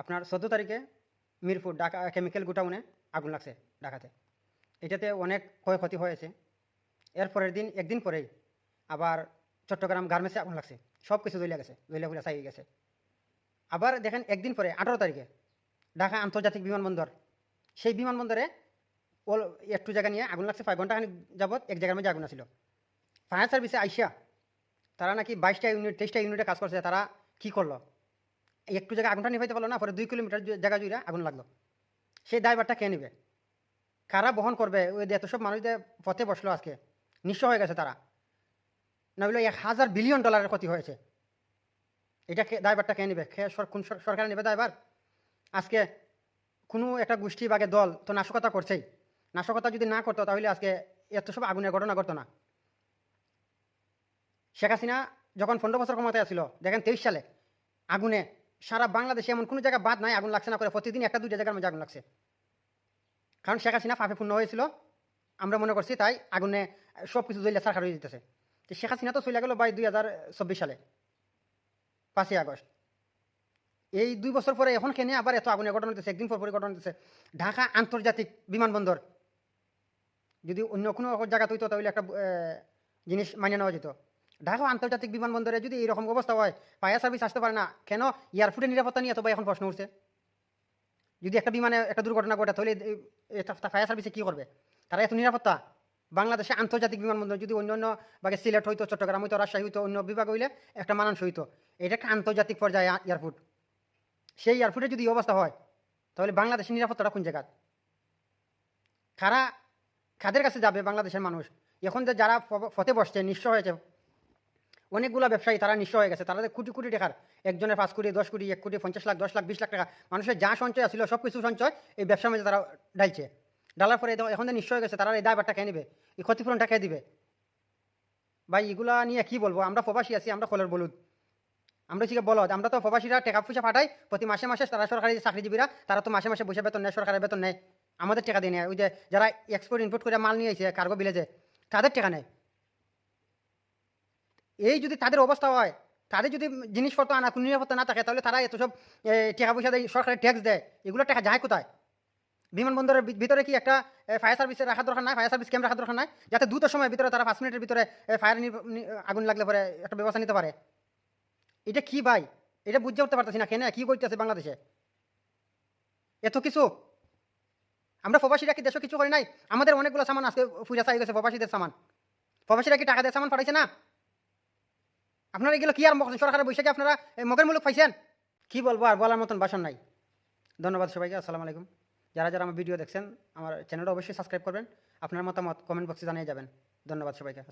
আপনার চোদ্দ তারিখে মিরপুর ঢাকা কেমিক্যাল গোটাউনে আগুন লাগছে ঢাকাতে। এটাতে অনেক ক্ষয়ক্ষতি হয়েছে। এর পরের দিন, একদিন পরেই আবার চট্টগ্রাম গার্মেন্টসে আগুন লাগছে। সব কিছু জ্বলে গেছে, জ্বলে ফুলে ছাই গেছে। আবার দেখেন, একদিন পরে, আঠারো তারিখে ঢাকা আন্তর্জাতিক বিমানবন্দর, সেই বিমানবন্দরে ওল, একটু জায়গা নিয়ে আগুন লাগছে, পাঁচ ঘন্টাখানি যাবত এক জায়গার মধ্যে আগুন আছিল। ফায়ার সার্ভিসে আইসা তারা নাকি বাইশটা ইউনিট, তেইশটা ইউনিটে কাজ করছে, তারা কি করল? একটু জায়গা আগুনটা নিভাইতে পারল না, পরে দুই কিলোমিটার জায়গা জুড়ে আগুন লাগল। সেই ড্রাইভারটা কে নেবে? কারা বহন করবে? ওই এত সব মানুষ যে পথে বসল আজকে, নিঃস্ব হয়ে গেছে তারা। না হলে এক হাজার বিলিয়ন ডলারের ক্ষতি হয়েছে। এটা ড্রাইভারটা কে নেবে? সর- কোন সরকার নেবে ড্রাইভার? আজকে কোনো একটা গোষ্ঠী বাগে দল তো নাশকতা করছেই। নাশকতা যদি না করতো, তাহলে আজকে এত সব আগুনের ঘটনা ঘটতো না। শেখ হাসিনা যখন পনেরো বছর ক্ষমতায় আসছিল দেখেন তেইশ সালে আগুনে সারা বাংলাদেশে এমন কোনো জায়গা বাদ নাই, আগুন লাগছে না করে প্রতিদিন একটা দুইটা জায়গার মধ্যে আগুন লাগছে। কারণ শেখ হাসিনা ফাঁপে পূর্ণ হয়েছিল, আমরা মনে করছি তাই আগুনে সব কিছু জ্বলিয়ে সারখার হয়ে যেতেছে তো শেখ হাসিনা তো চলে গেল বাই দুই হাজার চব্বিশ সালে, পাঁচই আগস্ট। এই দুই বছর পরে এখন কেনে আবার এত আগুনের ঘটনা হতেছে একদিন পর পরে ঘটনা হতেছে ঢাকা আন্তর্জাতিক বিমানবন্দর, যদি অন্য কোনো জায়গা হইতো তাহলে একটা জিনিস মানিয়ে নেওয়া যেত। ঢাকা আন্তর্জাতিক বিমানবন্দরে যদি এরকম অবস্থা হয়, ফায়ার সার্ভিস আসতে পারে না, কেন এয়ারপোর্টের নিরাপত্তা নিয়ে এত ভাই এখন প্রশ্ন উঠছে? যদি একটা বিমানে একটা দুর্ঘটনা ঘটে, তাহলে ফায়ার সার্ভিসে কী করবে? তারা এত নিরাপত্তা? বাংলাদেশে আন্তর্জাতিক বিমানবন্দর যদি অন্য অন্য ভাগে সিলেট হইতো, চট্টগ্রাম হইতো, রাজশাহী হইতো, অন্য বিভাগ হইলে একটা মানানস হইতো। এটা একটা আন্তর্জাতিক পর্যায়ে এয়ারপোর্ট সেই এয়ারপোর্টে যদি অবস্থা হয়, তাহলে বাংলাদেশের নিরাপত্তাটা কোন জায়গা কারা, কাদের কাছে যাবে বাংলাদেশের মানুষ? এখন যে যারা ফতে বসছে, নিঃস্ব হয়েছে অনেকগুলো ব্যবসায়ী, তারা নিঃস্ব হয়ে গেছে। তারা কোটি কোটি টাকার একজনের পাঁচ কোটি, দশ কোটি, এক কোটি, পঞ্চাশ লাখ, দশ লাখ, বিশ লাখ টাকা, মানুষের যা সঞ্চয় ছিল সব কিছু সঞ্চয় এই ব্যবসার মধ্যে তারা ডালছে ডালার পরে এখন নিঃস্ব হয়ে গেছে, তারা এই দায়বারটা খেয়ে নেবে। এই ক্ষতিপূরণটা খেয়ে দিবে। ভাই, এগুলা নিয়ে কি বলব? আমরা প্রবাসী আছি, আমরা ফলের বলুদ আমরা হচ্ছে বলদ। আমরা তো প্রবাসীরা টাকা পয়সা পাঠাই, প্রতি মাসে মাসে তারা সরকারি চাকরিজীবীরা, তারা তো মাসে মাসে বসে বেতন নেয়, সরকারের বেতন নেয়। আমাদের টাকা দিয়ে নেয়। ওই যে যারা এক্সপোর্ট ইম্পোর্ট করে মাল নিয়ে কার্গো বিলেজে তাদের টাকা নেয়। এই যদি তাদের অবস্থা হয়, তাদের যদি জিনিসপত্র আনা, কোনো নিরাপত্তা না থাকে, তাহলে তারা এত সব টাকা পয়সা দেয়, সরকারের ট্যাক্স দেয়, এগুলো টাকা যায় কোথায়? বিমানবন্দরের ভিতরে কি একটা ফায়ার সার্ভিসে রাখার দরকার নাই? ফায়ার সার্ভিস ক্যাম্প রাখার দরকার নাই? যাতে দ্রুত সময়ের ভিতরে তারা পাঁচ মিনিটের ভিতরে ফায়ার আগুন লাগলে পরে একটা ব্যবস্থা নিতে পারে। এটা কি ভাই? এটা বুঝতে উঠতে পারতেছি না, কেন, কি করতেছে বাংলাদেশে? এত কিছু? আমরা প্রবাসীরা কি দেশে কিছু করি নাই? আমাদের অনেকগুলো সামান আজকে ফুজা চাই গেছে প্রবাসীদের সামান। প্রবাসীরা কি টাকা দিয়ে সামান পাঠাইছে না? আপনারা এগুলো কি আর সরকারে সরকারের বৈশাখে আপনারা এই মগের মূলক পাইছেন? কি বলব আর বলার মতন বাসন নাই। ধন্যবাদ সবাইকে, আসসালামু আলাইকুম। যারা যারা আমার ভিডিও দেখছেন, আমার চ্যানেলটা অবশ্যই সাবস্ক্রাইব করবেন। আপনার মতামত কমেন্ট বক্সে জানিয়ে যাবেন। ধন্যবাদ সবাইকে।